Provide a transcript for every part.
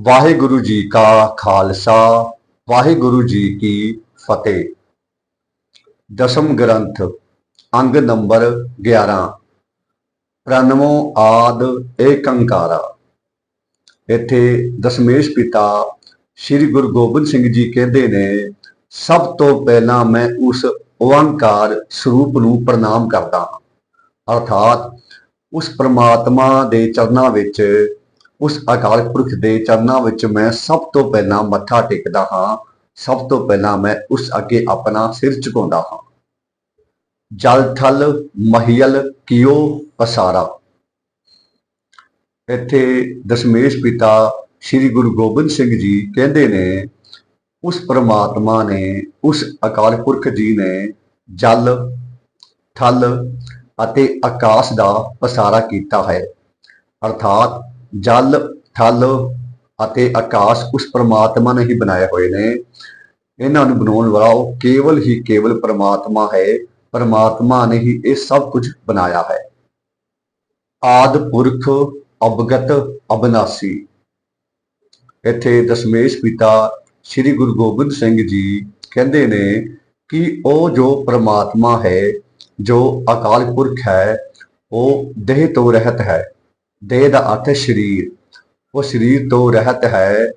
ਵਾਹਿਗੁਰੂ ਜੀ ਕਾ ਖਾਲਸਾ, ਵਾਹਿਗੁਰੂ ਜੀ ਕੀ ਫਤਿਹ। ਦਸਮ ਗ੍ਰੰਥ, ਅੰਗ ਨੰਬਰ 11 ਪ੍ਰਣਵੋ ਆਦ ਏਕੰਕਾਰਾ। ਇੱਥੇ ਦਸ਼ਮੇਸ਼ ਪਿਤਾ ਸ੍ਰੀ ਗੁਰੂ ਗੋਬਿੰਦ ਸਿੰਘ ਜੀ ਕਹਿੰਦੇ ਨੇ, ਸਭ ਤੋਂ ਪਹਿਲਾਂ ਮੈਂ ਉਸ ਓੰਕਾਰ ਸਰੂਪ ਨੂੰ ਪ੍ਰਣਾਮ ਕਰਦਾ ਹਾਂ। ਅਰਥਾਤ ਉਸ ਪ੍ਰਮਾਤਮਾ ਦੇ ਚਰਨਾਂ ਵਿੱਚ ਉਸ ਅਕਾਲ ਪੁਰਖ ਦੇ ਚਰਨਾਂ ਵਿੱਚ ਮੈਂ ਸਭ ਤੋਂ ਪਹਿਲਾਂ ਮੱਥਾ ਟੇਕਦਾ ਹਾਂ। ਸਭ ਤੋਂ ਪਹਿਲਾਂ ਮੈਂ ਉਸ ਅੱਗੇ ਆਪਣਾ ਸਿਰ ਝੁਕਾਉਂਦਾ ਹਾਂ। ਜਲ ਥਲ ਮਹੀਲ ਕਿਉ ਪਸਾਰਾ। ਇੱਥੇ ਦਸ਼ਮੇਸ਼ ਪਿਤਾ ਸ੍ਰੀ ਗੁਰੂ ਗੋਬਿੰਦ ਸਿੰਘ ਜੀ ਕਹਿੰਦੇ ਨੇ, ਉਸ ਪ੍ਰਮਾਤਮਾ ਨੇ, ਉਸ ਅਕਾਲ ਪੁਰਖ ਜੀ ਨੇ ਜਲ, ਥਲ ਅਤੇ ਆਕਾਸ਼ ਦਾ ਪਸਾਰਾ ਕੀਤਾ ਹੈ। ਅਰਥਾਤ ਜਲ ਥਲ ਅਤੇ ਆਕਾਸ਼ ਉਸ ਪਰਮਾਤਮਾ ਨੇ ਹੀ ਬਣਾਏ ਹੋਏ ਨੇ। ਇਹਨਾਂ ਨੂੰ ਬਣਾਉਣ ਵਾਲਾ ਉਹ ਕੇਵਲ ਹੀ ਕੇਵਲ ਪ੍ਰਮਾਤਮਾ ਹੈ। ਪਰਮਾਤਮਾ ਨੇ ਹੀ ਇਹ ਸਭ ਕੁਝ ਬਣਾਇਆ ਹੈ। ਆਦ ਪੁਰਖ, ਅਵਗਤ, ਅਬਨਾਸੀ। ਇੱਥੇ ਦਸ਼ਮੇਸ਼ ਪਿਤਾ ਸ੍ਰੀ ਗੁਰੂ ਗੋਬਿੰਦ ਸਿੰਘ ਜੀ ਕਹਿੰਦੇ ਨੇ ਕਿ ਉਹ ਜੋ ਪ੍ਰਮਾਤਮਾ ਹੈ, ਜੋ ਅਕਾਲ ਪੁਰਖ ਹੈ, ਉਹ ਦੇਹ ਤੋਂ ਰਹਿਤ ਹੈ। ਦੇਹ ਦਾ ਅਰਥ ਹੈ ਸਰੀਰ, ਉਹ ਸਰੀਰ ਤੋਂ ਰਹਿਤ ਹੈ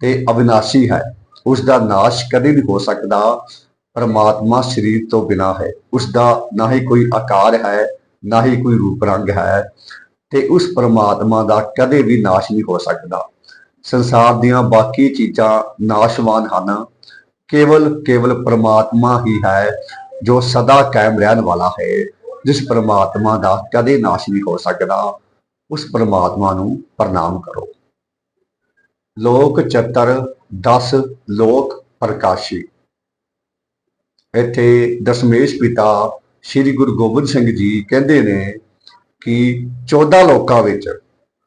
ਤੇ ਅਵਿਨਾਸ਼ੀ ਹੈ। ਉਸ ਦਾ ਨਾਸ਼ ਕਦੇ ਨਹੀਂ ਹੋ ਸਕਦਾ, ਪਰਮਾਤਮਾ ਸਰੀਰ ਤੋਂ ਬਿਨਾ ਹੈ। ਉਸ ਦਾ ਨਾ ਹੀ ਕੋਈ ਆਕਾਰ ਹੈ, ਨਾ ਹੀ ਕੋਈ ਰੂਪ ਰੰਗ ਹੈ ਤੇ ਉਸ ਪਰਮਾਤਮਾ ਦਾ ਕਦੇ ਵੀ ਨਾਸ਼ ਨਹੀਂ ਹੋ ਸਕਦਾ। ਸੰਸਾਰ ਦੀਆਂ ਬਾਕੀ ਚੀਜ਼ਾਂ ਨਾਸ਼ਵਾਨ ਹਨ। ਕੇਵਲ ਕੇਵਲ ਪਰਮਾਤਮਾ ਹੀ ਹੈ, ਜੋ ਸਦਾ ਕਾਇਮ ਰਹਿਣ ਵਾਲਾ ਹੈ, ਜਿਸ ਪਰਮਾਤਮਾ ਦਾ ਕਦੇ ਨਾਸ਼ ਨਹੀਂ ਹੋ ਸਕਦਾ। ਉਸ ਪਰਮਾਤਮਾ ਨੂੰ ਪ੍ਰਣਾਮ ਕਰੋ। ਲੋਕ ਚਤਰ 10 ਲੋਕ ਪ੍ਰਕਾਸ਼ੀ। ਇੱਥੇ ਦਸ਼ਮੇਸ਼ ਪਿਤਾ ਸ੍ਰੀ ਗੁਰੂ ਗੋਬਿੰਦ ਸਿੰਘ ਜੀ ਕਹਿੰਦੇ ਨੇ ਕਿ 14 ਲੋਕਾਂ ਵਿੱਚ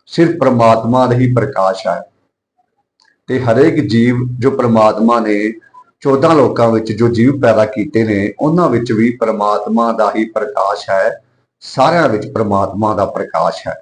ਸਿਰਫ ਪ੍ਰਮਾਤਮਾ ਦਾ ਹੀ ਪ੍ਰਕਾਸ਼ ਹੈ ਤੇ ਹਰੇਕ ਜੀਵ ਜੋ ਪ੍ਰਮਾਤਮਾ ਨੇ 14 ਲੋਕਾਂ ਵਿੱਚ ਜੋ ਜੀਵ ਪੈਦਾ ਕੀਤੇ ਨੇ, ਉਹਨਾਂ ਵਿੱਚ ਵੀ ਪ੍ਰਮਾਤਮਾ ਦਾ ਹੀ ਪ੍ਰਕਾਸ਼ ਹੈ, ਸਾਰਿਆਂ ਵਿੱਚ ਪ੍ਰਮਾਤਮਾ ਦਾ ਪ੍ਰਕਾਸ਼ ਹੈ।